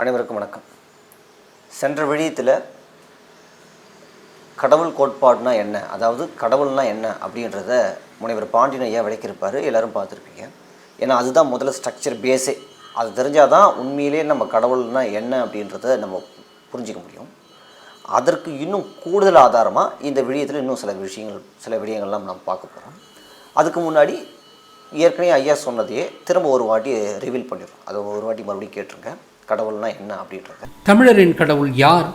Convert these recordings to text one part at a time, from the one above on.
அனைவருக்கும் வணக்கம். சென்ற விழியத்தில் கடவுள் கோட்பாடுனா என்ன? அதாவது கடவுள்னா என்ன? அப்படின்றத முனைவர் பாண்டியன் ஐயா விளக்கியிருப்பார். எல்லோரும் பார்த்துருப்பீங்க. ஏன்னா அதுதான் முதல்ல ஸ்ட்ரக்சர் பேஸே அது தெரிஞ்சால் தான் உண்மையிலே நம்ம கடவுள்னா என்ன அப்படின்றத நம்ம புரிஞ்சிக்க முடியும். அதற்கு இன்னும் கூடுதல் ஆதாரமாக இந்த விடயத்தில் இன்னும் சில விஷயங்கள் சில விடயங்கள்லாம் நம்ம பார்க்க போகிறோம் அதுக்கு முன்னாடி ஏற்கனவே ஐயா சொன்னதையே திரும்ப ஒரு வாட்டி ரிவீல் பண்ணிடுறோம். அதை ஒரு வாட்டி மறுபடியும் கேட்டுருங்க. கடவுள்னா என்ன அப்படின்றது. தமிழரின் கடவுள் யார்?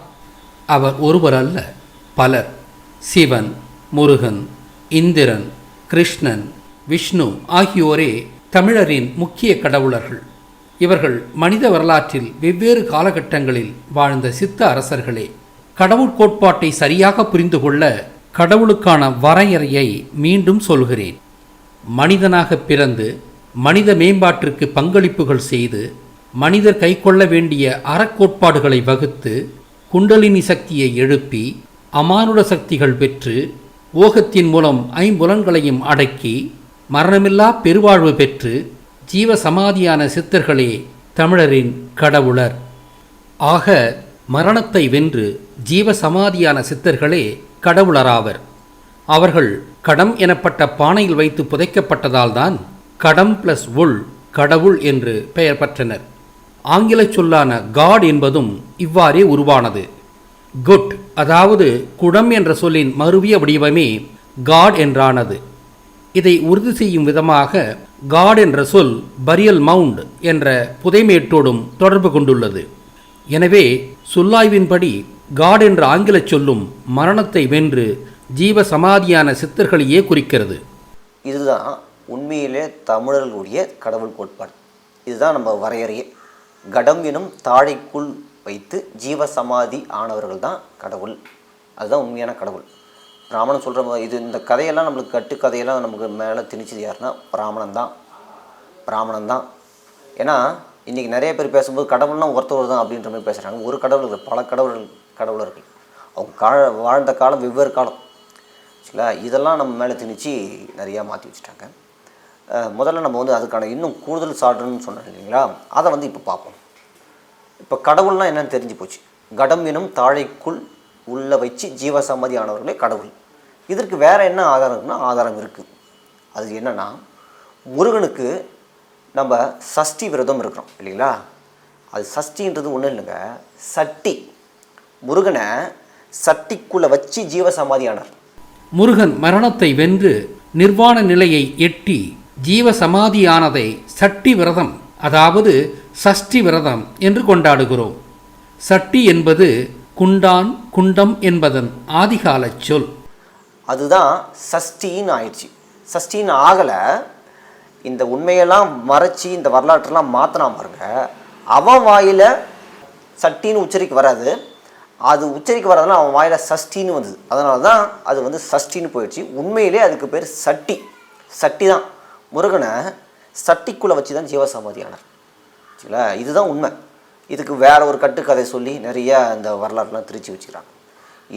அவர் ஒருவர் அல்ல பலர். சிவன் முருகன் இந்திரன் கிருஷ்ணன் விஷ்ணு ஆகியோரே தமிழரின் முக்கிய கடவுளர்கள். இவர்கள் மனித வரலாற்றில் வெவ்வேறு காலகட்டங்களில் வாழ்ந்த சித்த அரசர்களே. கடவுள் கோட்பாட்டை சரியாக புரிந்து கொள்ள கடவுளுக்கான வரையறையை மீண்டும் சொல்கிறேன். மனிதனாக பிறந்து மனித மேம்பாட்டிற்கு பங்களிப்புகள் செய்து மனிதர் கைக்கொள்ள வேண்டிய அறக்கோட்பாடுகளை வகுத்து குண்டலினி சக்தியை எழுப்பி அமானுட சக்திகள் பெற்று ஓகத்தின் மூலம் ஐம்புலன்களையும் அடக்கி மரணமில்லா பெருவாழ்வு பெற்று ஜீவ சமாதியான சித்தர்களே தமிழரின் கடவுளர். ஆக மரணத்தை வென்று ஜீவ சமாதியான சித்தர்களே கடவுளராவர். அவர்கள் கடம் எனப்பட்ட பானையில் வைத்து புதைக்கப்பட்டதால்தான் கடம் பிளஸ் உள் கடவுள் என்று பெயர் பெற்றனர். ஆங்கில சொல்லான காட் என்பதும் இவ்வாறே உருவானது. குட் அதாவது குடம் என்ற சொல்லின் மறுவிய வடிவமே காட் என்றானது. இதை உறுதி செய்யும் விதமாக காட் என்ற சொல் பரியல் மவுண்ட் என்ற புதைமேட்டோடும் தொடர்பு கொண்டுள்ளது. எனவே சொல்லாய்வின்படி காட் என்ற ஆங்கில சொல்லும் மரணத்தை வென்று ஜீவ சமாதியான சித்தர்களையே குறிக்கிறது. இதுதான் உண்மையிலே தமிழர்களுடைய கடவுள் கோட்பாடு. இதுதான் நம்ம வரையறையே. கடம் எனும் தாழைக்குள் வைத்து ஜீவ சமாதி ஆனவர்கள் தான் கடவுள். அதுதான் உண்மையான கடவுள். பிராமணன் சொல்கிற இது இந்த கதையெல்லாம் நம்மளுக்கு கட்டு கதையெல்லாம் நமக்கு மேலே திணிச்சது யாருன்னா பிராமணன் தான் பிராமணன் தான் ஏன்னா இன்றைக்கி நிறைய பேர் பேசும்போது கடவுள்னா ஒருத்தவர் தான் அப்படின்ற மாதிரி பேசுகிறாங்க ஒரு கடவுள் பல கடவுள்கள் கடவுளர்கள். அவங்க கா வாழ்ந்த காலம் வெவ்வேறு காலம். சரிங்களா? இதெல்லாம் நம்ம மேலே திணிச்சு நிறையா மாற்றி வச்சுட்டாங்க. முதல்ல நம்ம வந்து அதுக்கான இன்னும் கூடுதல் சான்றுன்னு சொன்னோம் இல்லைங்களா? அதை வந்து இப்போ பார்ப்போம். இப்போ கடவுள்னா என்னென்னு தெரிஞ்சு போச்சு. கடம் எனும் தாழைக்குள் உள்ள வச்சு ஜீவசம்மதி ஆனவர்களே கடவுள். இதற்கு வேறு என்ன ஆதாரம் இருக்குன்னா ஆதாரம் இருக்குது அது என்னென்னா முருகனுக்கு நம்ம சஷ்டி விரதம் இருக்கிறோம் இல்லைங்களா? அது சஷ்டின்றது ஒன்றும் இல்லைங்க. சட்டி. முருகனை சட்டிக்குள்ளே வச்சு ஜீவசமாதியானார் முருகன் மரணத்தை வென்று நிர்வாண நிலையை எட்டி ஜீவ சமாதியானதை சட்டி விரதம் அதாவது சஷ்டி விரதம் என்று கொண்டாடுகிறோம். சட்டி என்பது குண்டான் குண்டம் என்பதன் ஆதிகாலச் சொல். அதுதான் சஷ்டின்னு ஆயிடுச்சு. சஷ்டின்னு ஆகலை. இந்த உண்மையெல்லாம் மறைச்சி இந்த வரலாற்றெல்லாம் மாற்றினா பாருங்க அவன் வாயில் சட்டின்னு உச்சரிக்க வராது. அது உச்சரிக்க வரதுனால அவன் வாயில் சஷ்டின்னு வந்தது. அதனால தான் அது வந்து சஷ்டின்னு போயிடுச்சு. உண்மையிலே அதுக்கு பேர் சட்டி. சட்டி தான் முருகனை சட்டிக்குள்ளே வச்சு தான் ஜீவசமாதியானார் சரிங்களா? இதுதான் உண்மை. இதுக்கு வேற ஒரு கட்டுக்கதை சொல்லி நிறைய அந்த வரலாறுலாம் திரிச்சு வச்சுக்கிறாங்க.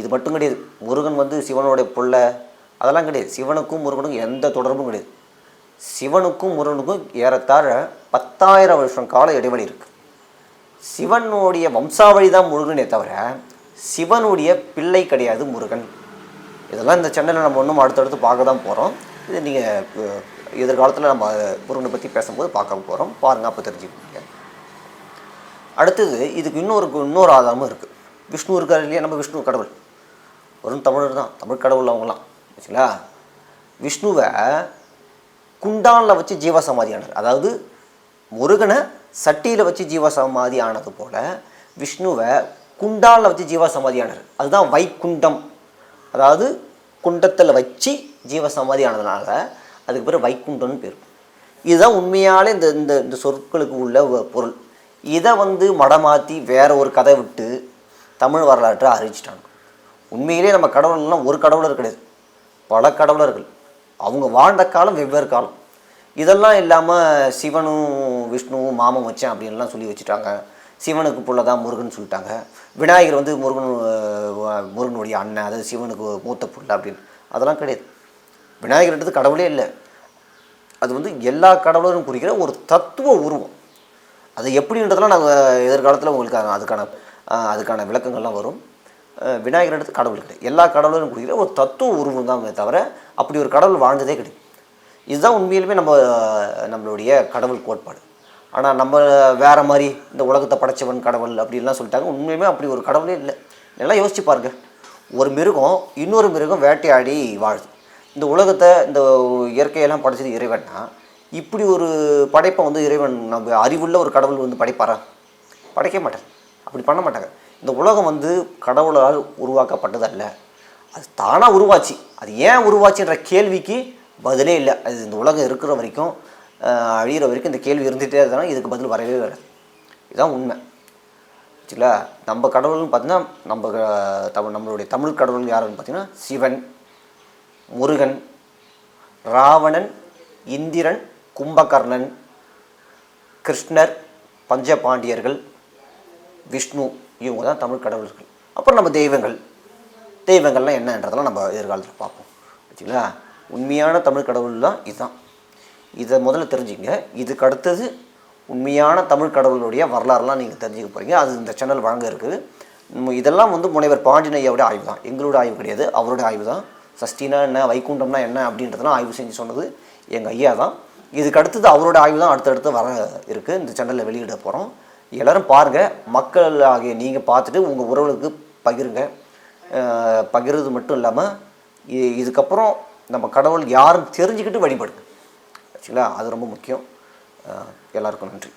இது மட்டும் கிடையாது. முருகன் வந்து சிவனுடைய பிள்ளை. அதெல்லாம் கிடையாது. சிவனுக்கும் முருகனுக்கும் எந்த தொடர்பும் கிடையாது. சிவனுக்கும் முருகனுக்கும் ஏறத்தாழ பத்தாயிரம் வருஷம் கால இடைவெளி இருக்குது சிவனுடைய வம்சாவழி தான் முருகனே தவிர சிவனுடைய பிள்ளை கிடையாது முருகன். இதெல்லாம் இந்த சென்னையில் நம்ம ஒன்றும் அடுத்தடுத்து பார்க்க தான் போகிறோம் இது நீங்கள் எதிர்காலத்தில் நம்ம முருகனை பற்றி பேசும்போது பார்க்க போகிறோம் பாருங்கள் அப்போ தெரிஞ்சுக்கோங்க. அடுத்தது இதுக்கு இன்னொரு இன்னொரு ஆதாரமும் இருக்குது விஷ்ணு இருக்கார் இல்லையா? நம்ம விஷ்ணு கடவுள். வெறும் தமிழர் தான். தமிழ் கடவுள் அவங்களாம் வச்சுங்களா விஷ்ணுவை குண்டானில் வச்சு ஜீவசமாதி ஆனார் அதாவது முருகனை சட்டியில் வச்சு ஜீவசமாதி ஆனது போல் விஷ்ணுவை குண்டானில் வச்சு ஜீவசமாதி ஆனார் அதுதான் வைக்குண்டம் அதாவது குண்டத்தில் வச்சு ஜீவசமாதி ஆனதுனால அதுக்கு பிறகு வைகுண்டம்னு பேர். இதுதான் உண்மையாலே இந்த இந்த இந்த சொற்களுக்கு உள்ள வ- பொருள். இதை வந்து மடமாற்றி வேற ஒரு கதை விட்டு தமிழ் வரலாற்றை அறிவிச்சிட்டாங்க. உண்மையிலே நம்ம கடவுள்லாம் ஒரு கடவுளர் கிடையாது. பல கடவுளர்கள். அவங்க வாழ்ந்த காலம் வெவ்வேறு காலம். இதெல்லாம் இல்லாமல் சிவனும் விஷ்ணுவும் மாமன் வச்சேன் அப்படின்லாம் சொல்லி வச்சுட்டாங்க. சிவனுக்கு புள்ள தான் முருகன் சொல்லிட்டாங்க. விநாயகர் வந்து முருகன் முருகனுடைய அண்ணன் அதாவது சிவனுக்கு மூத்த புள்ள அப்படின்னு. அதெல்லாம் கிடையாது. விநாயகர்ன்றது கடவுளே இல்லை. அது வந்து எல்லா கடவுளரும் குறிக்கிற ஒரு தத்துவ உருவம். அது எப்படின்றதெல்லாம் நாங்கள் எதிர்காலத்தில் உங்களுக்கு அதுக்கான அதுக்கான விளக்கங்கள்லாம் வரும். விநாயகர் எடுத்து கடவுள் கிடையாது. எல்லா கடவுளும் குறிக்கிற ஒரு தத்துவ உருவம் தான் தவிர அப்படி ஒரு கடவுள் வாழ்ந்ததே கிடையாது. இதுதான் உண்மையிலுமே நம்ம நம்மளுடைய கடவுள் கோட்பாடு. ஆனால் நம்ம வேறு மாதிரி இந்த உலகத்தை படைச்சவன் கடவுள் அப்படின்லாம் சொல்லிட்டாங்க. உண்மையுமே அப்படி ஒரு கடவுளே இல்லை. எல்லாம் யோசிச்சு பாருங்கள் ஒரு மிருகம் இன்னொரு மிருகம் வேட்டையாடி வாழுது. இந்த உலகத்தை இந்த இயற்கையெல்லாம் படைச்சது இறைவன்னா இப்படி ஒரு படைப்பை வந்து இறைவன் நம்ம அறிவுள்ள ஒரு கடவுள் வந்து படைப்பாரா? படைக்க மாட்டார். அப்படி பண்ண மாட்டாங்க. இந்த உலகம் வந்து கடவுளால் உருவாக்கப்பட்டது அல்ல அது தானாக உருவாச்சு. அது ஏன் உருவாச்சுன்ற கேள்விக்கு பதிலே இல்லை. அது இந்த உலகம் இருக்கிற வரைக்கும் அழிகிற வரைக்கும் இந்த கேள்வி இருந்துகிட்டே இருந்தாலும் இதுக்கு பதில் வரவே வராது. இதுதான் உண்மை. சரிங்களா? நம்ம கடவுள்னு பார்த்தீங்கன்னா நம்ம தமிழ் நம்மளுடைய தமிழ் கடவுள் யாருன்னு பார்த்தீங்கன்னா சிவன். முருகன் ராவணன் இந்திரன் கும்பகர்ணன் கிருஷ்ணர் பஞ்சபாண்டியர்கள் விஷ்ணு இவங்க தான் தமிழ் கடவுள்கள். அப்புறம் நம்ம தெய்வங்கள். தெய்வங்கள்லாம் என்னன்றதெல்லாம் நம்ம எதிர்காலத்தில் பார்ப்போம். வச்சுங்களா உண்மையான தமிழ் கடவுள் தான் இதுதான். இதை முதல்ல தெரிஞ்சுங்க. இதுக்கு அடுத்தது உண்மையான தமிழ் கடவுளுடைய வரலாறுலாம் நீங்கள் தெரிஞ்சுக்க போகிறீங்க அது இந்த சேனல் வழங்க இருக்குது. நம்ம இதெல்லாம் வந்து முனைவர் பாண்டினையோட ஆய்வு தான். எங்களோட ஆய்வு கிடையாது அவரோட ஆய்வு தான். சஷ்டினா என்ன வைகுண்டம்னா என்ன அப்படின்றதெல்லாம் ஆய்வு செஞ்சு சொன்னது எங்கள் ஐயா தான். இதுக்கு அடுத்தது அவரோட ஆய்வு தான் அடுத்தடுத்து வர இருக்குது இந்த சேனலில் வெளியிட போகிறோம் எல்லோரும் பாருங்கள் மக்கள் ஆகிய நீங்கள் பார்த்துட்டு உங்கள் உறவுகளுக்கு பகிருங்க. பகிர்றது மட்டும் இல்லாமல் இதுக்கப்புறம் நம்ம கடவுள் யாரும் தெரிஞ்சுக்கிட்டு வழிபடுங்க. ஆக்சுவலாக அது ரொம்ப முக்கியம். எல்லாருக்கும் நன்றி.